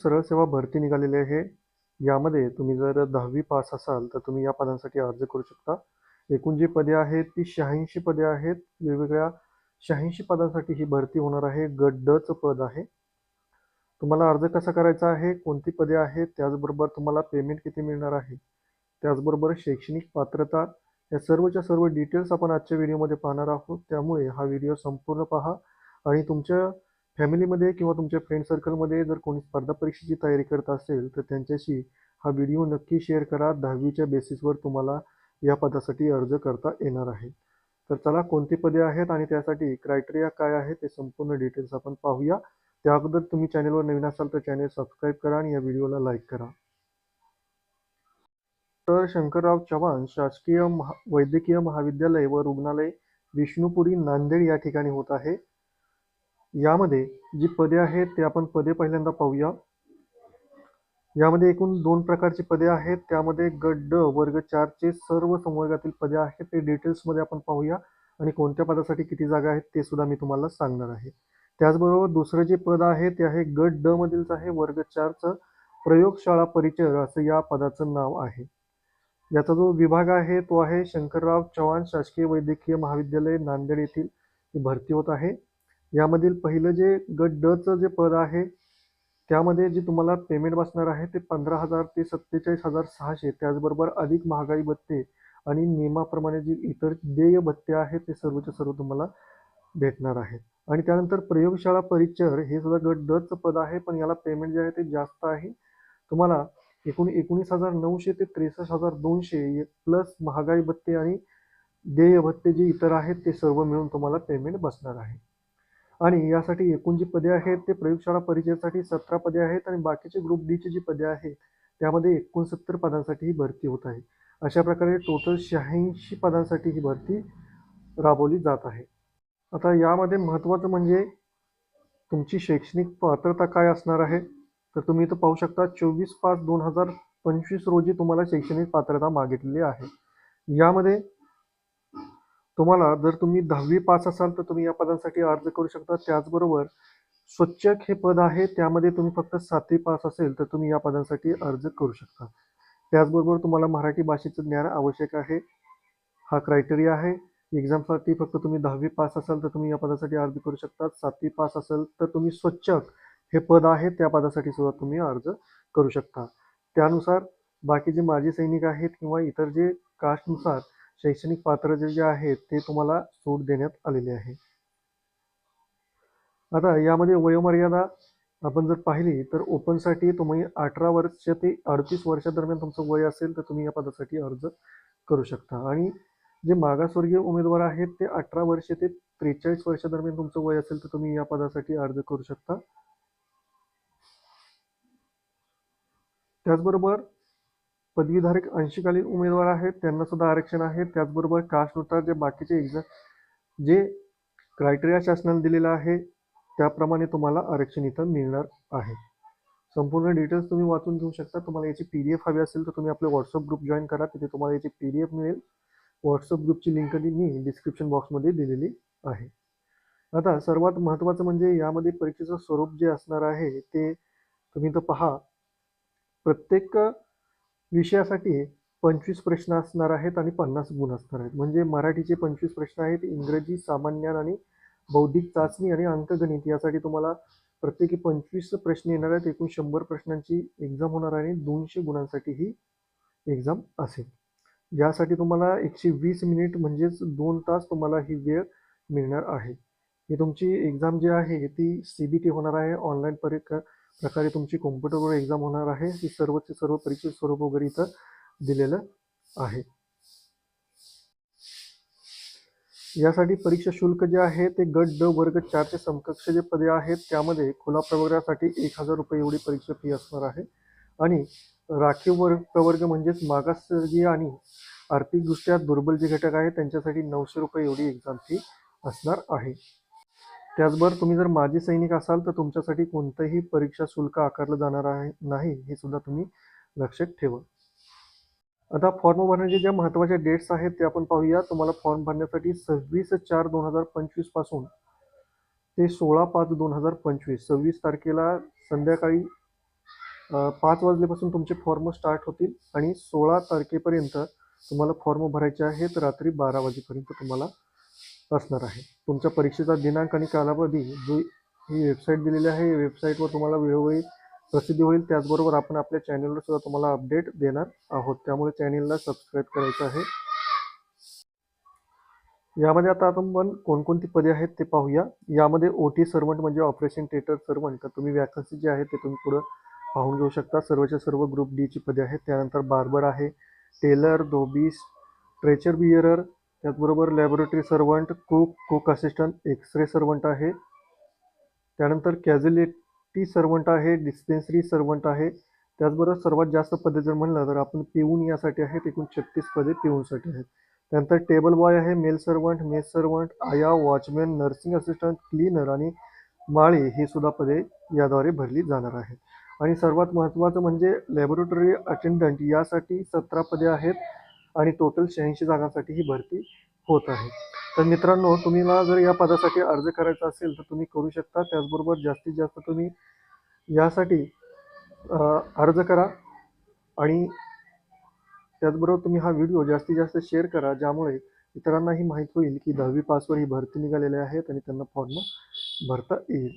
सरळ सेवा भरती निघालेली आहे. यामध्ये तुम्ही जर दहावी पास असाल तर तुम्ही या पदांसाठी अर्ज करू शकता. एकूण जी पदे आहेत ती शहाऐंशी पदे आहेत. वेगवेगळ्या शहाऐंशी पदांसाठी ही भरती होणार आहे. गट पद आहे. तुम्हाला अर्ज कसा करायचा आहे कोणती पदे आहेत त्याचबरोबर तुम्हाला पेमेंट किती मिळणार आहे त्याचबरोबर शैक्षणिक पात्रता या सर्वच्या सर्व डिटेल्स आपण आजच्या व्हिडिओमध्ये पाहणार आहोत. त्यामुळे हा व्हिडिओ संपूर्ण पहा आणि तुमच्या फॅमिलीमध्ये किंवा तुमच्या फ्रेंड सर्कलमध्ये जर कोणी स्पर्धा परीक्षेची तयारी करत असेल तर त्यांच्याशी हा व्हिडिओ नक्की शेअर करा. दहावीच्या बेसिसवर तुम्हाला या पदासाठी अर्ज करता येणार आहे. तर चला कोणती पदे आहेत आणि त्यासाठी क्रायटेरिया काय आहे ते संपूर्ण डिटेल्स आपण पाहूया. त्या अगोदर तुम्ही चॅनेलवर नवीन असाल तर चॅनेल सबस्क्राईब करा आणि या व्हिडिओला लाईक करा. तर शंकरराव चव्हाण शासकीय महा वैद्यकीय महाविद्यालय व रुग्णालय विष्णुपुरी नांदेड या ठिकाणी होत आहे. यामध्ये जी पदे आहेत ते आपण पदे पहिल्यांदा पाहूया. यामध्ये एकूण दोन प्रकारची पदे आहेत. त्यामध्ये गट ड वर्ग चारचे सर्व संवर्गातील पदे आहेत. ते डिटेल्समध्ये आपण पाहूया. आणि कोणत्या पदासाठी किती जागा आहेत ते सुद्धा मी तुम्हाला सांगणार आहे. त्याचबरोबर दुसरं जे पद आहे ते आहे गट ड मधीलच आहे. वर्ग चारचं प्रयोगशाळा परिचय असं या पदाचं नाव आहे. याचा जो विभाग आहे तो आहे शंकरराव चव्हाण शासकीय वैद्यकीय महाविद्यालय नांदेड येथील. भरती होत आहे. यामधील पहिलं जे गट डचं जे पद आहे त्यामध्ये जे तुम्हाला पेमेंट बसणार आहे ते पंधरा हजार ते सत्तेचाळीस हजार सहाशे. त्याचबरोबर अधिक महागाई भत्ते आणि नियमाप्रमाणे जे इतर देय भत्ते आहेत ते सर्वच्या सर्व तुम्हाला भेटणार आहेत आणि त्यानंतर प्रयोगशाळा परिचर हे सुद्धा गट डचं पद आहे पण याला पेमेंट जे आहे ते जास्त आहे. तुम्हाला एकूण एकोणीस हजार नऊशे ते त्रेसष्ट हजार दोनशे प्लस महागाई भत्ते आणि देय भत्ते जे इतर आहेत ते सर्व मिळून तुम्हाला पेमेंट बसणार आहे. आणि यासाठी एकूण जी पदे आहेत ते प्रयोगशाळा परिचयासाठी सतरा पदे आहेत आणि बाकीचे ग्रुप डीची जी पदे आहेत त्यामध्ये एकोणसत्तर पदांसाठी ही भरती होत आहे. अशा प्रकारे टोटल शहाऐंशी पदांसाठी ही भरती राबवली जात आहे. आता यामध्ये महत्त्वाचं म्हणजे तुमची शैक्षणिक पात्रता काय असणार आहे? तर तुम्ही इथं पाहू शकता चोवीस पाच दोन हजार पंचवीस रोजी तुम्हाला शैक्षणिक पात्रता मागितलेली आहे. यामध्ये तुम्हाला जर तुम्ही दहावी पास असाल तर तुम्ही या पदांसाठी अर्ज करू शकता. त्याचबरोबर स्वच्छक हे पद आहे त्यामध्ये तुम्ही फक्त सातवी पास असेल तर तुम्ही या पदांसाठी अर्ज करू शकता. त्याचबरोबर तुम्हाला मराठी भाषेचं ज्ञान आवश्यक आहे. हा क्रायटेरिया आहे. एक्झामसाठी फक्त तुम्ही दहावी पास असाल तर तुम्ही या पदासाठी अर्ज करू शकता. सातवी पास असेल तर तुम्ही स्वच्छक हे पद आहे त्या पदासाठी सुद्धा तुम्ही अर्ज करू शकता. त्यानुसार बाकी जे माजी सैनिक आहेत किंवा इतर जे कास्टनुसार शैक्षणिक पात्रते जे आहेत ते तुम्हाला सूट देण्यात आलेली आहे. आता यामध्ये वयोमर्यादा आपण जर पाहिली तर ओपनसाठी तुम्ही अठरा वर्ष ते अडतीस वर्षादरम्यान तुमचं वय असेल तर तुम्ही या पदासाठी अर्ज करू शकता. आणि जे मागासवर्गीय उमेदवार आहेत ते अठरा वर्ष ते त्रेचाळीस वर्षादरम्यान तुमचं वय असेल तर तुम्ही या पदासाठी अर्ज करू शकता. त्याचबरोबर पदवीधारक अंशकालीन उमेदवार आहेत त्यांना सुद्धा आरक्षण आहे. त्याचबरोबर कास्टनुसार जे बाकीचे एक्झाम जे क्रायटेरिया शासनाने दिलेला आहे त्याप्रमाणे तुम्हाला आरक्षण इथं मिळणार आहे. संपूर्ण डिटेल्स तुम्ही वाचून घेऊ शकता. तुम्हाला याची पी डी एफ हवी असेल तर तुम्ही आपले व्हॉट्सअप ग्रुप जॉईन करा. तिथे तुम्हाला याची पी डी एफ मिळेल व्हॉट्सअप ग्रुपची लिंक मी डिस्क्रिप्शन बॉक्समध्ये दिलेली आहे. आता सर्वात महत्त्वाचं म्हणजे यामध्ये परीक्षेचं स्वरूप जे असणार आहे ते तुम्ही इथं पहा. प्रत्येक विषयासाठी पंचवीस प्रश्न असणार आहेत आणि पन्नास गुण असणार आहेत. म्हणजे मराठीचे पंचवीस प्रश्न आहेत इंग्रजी सामान्य आणि बौद्धिक चाचणी आणि अंकगणित. यासाठी तुम्हाला प्रत्येकी पंचवीस प्रश्न येणार आहेत. एकूण शंभर प्रश्नांची एक्झाम होणार आहे आणि दोनशे गुणांसाठी ही एक्झाम असेल. यासाठी तुम्हाला एकशे वीस मिनिट म्हणजेच दोन तास तुम्हाला ही वेळ मिळणार आहे. ही तुमची एक्झाम जी आहे ती सी बी टी होणार आहे. ऑनलाईन परीक्षा प्रकारे तुमची कॉम्प्युटरवर एक्झाम होणार आहे. ही सर्वचे सर्व परीक्षेचे स्वरूप वगैरे इथं दिलेलं आहे. यासाठी परीक्षा शुल्क जे आहे ते गट ड वर्ग चारचे समकक्ष जे पदे आहेत त्यामध्ये खुला प्रवर्गासाठी एक हजार रुपये एवढी परीक्षा फी असणार आहे. आणि राखीव वर्ग प्रवर्ग म्हणजेच मागासवर्गीय आणि आर्थिकदृष्ट्या दुर्बल जे घटक आहेत त्यांच्यासाठी नऊशे रुपये एवढी एक्झाम फी असणार आहे. त्याचबरोबर तुम्ही जर माजी सैनिक असाल तर तुमच्यासाठी कोणतंही परीक्षा शुल्क आकारलं जाणार आहे नाही हे सुद्धा तुम्ही लक्षात ठेवा. आता फॉर्म भरण्याचे ज्या महत्त्वाच्या डेट्स आहेत ते आपण पाहूया. तुम्हाला फॉर्म भरण्यासाठी सव्वीस चार दोन हजार पंचवीसपासून ते सोळा पाच दोन हजार पंचवीस सव्वीस तारखेला संध्याकाळी पाच वाजल्यापासून तुमचे फॉर्म स्टार्ट होतील आणि सोळा तारखेपर्यंत तुम्हाला फॉर्म भरायचे आहेत रात्री बारा वाजेपर्यंत तुम्हाला असणार आहे. तुमच्या परीक्षेचा दिनांक आणि कालावधी जो ही वेबसाईट दिलेली आहे या वेबसाईटवर तुम्हाला वेळोवेळी प्रसिद्धी होईल. त्याचबरोबर आपण आपल्या चॅनलवर सुद्धा तुम्हाला अपडेट देणार आहोत. त्यामुळे चॅनलला सबस्क्राईब करायचं आहे. यामध्ये आता आपण पण कोणकोणती पदे आहेत ते पाहूया. यामध्ये ओ टी सर्वंट म्हणजे ऑपरेशन थिएटर सर्वंट तर तुम्ही वॅकन्सी जे आहे ते तुम्ही पुढं पाहून घेऊ शकता. सर्वच्या सर्व ग्रुप डीची पदे आहेत. त्यानंतर बार्बर आहे टेलर धोबीस ट्रेचर बियरर त्याचबरोबर laboratory servant cook cook assistant X ray servant आहे. त्यानंतर कॅज्युलिटी सर्वंट आहे डिस्पेन्सरी सर्वंट आहे. त्याचबरोबर सर्वात जास्त पदे जर म्हणलं तर आपण पिऊन यासाठी आहेत एकूण छत्तीस पदे पिऊनसाठी आहेत. त्यानंतर टेबल बॉय आहे मेल सर्वंट मेस सर्वंट आया वॉचमॅन नर्सिंग असिस्टंट क्लीनर आणि माळी ही सुद्धा पदे याद्वारे भरली जाणार आहेत. आणि सर्वात महत्त्वाचं म्हणजे लॅबोरेटरी अटेंडंट यासाठी सतरा पदे आहेत. आणि टोटल शहाऐंशी जागांसाठी ही भरती होत आहे. तर मित्रांनो तुम्हाला जर या पदासाठी अर्ज करायचा असेल तर तुम्ही करू शकता. त्याचबरोबर जास्तीत जास्त तुम्ही यासाठी अर्ज करा आणि त्याचबरोबर तुम्ही हा व्हिडिओ जास्तीत जास्त शेअर करा ज्यामुळे इतरांनाही माहीत होईल की दहावी पासवर ही भरती निघालेली आहेत आणि त्यांना फॉर्म भरता येईल.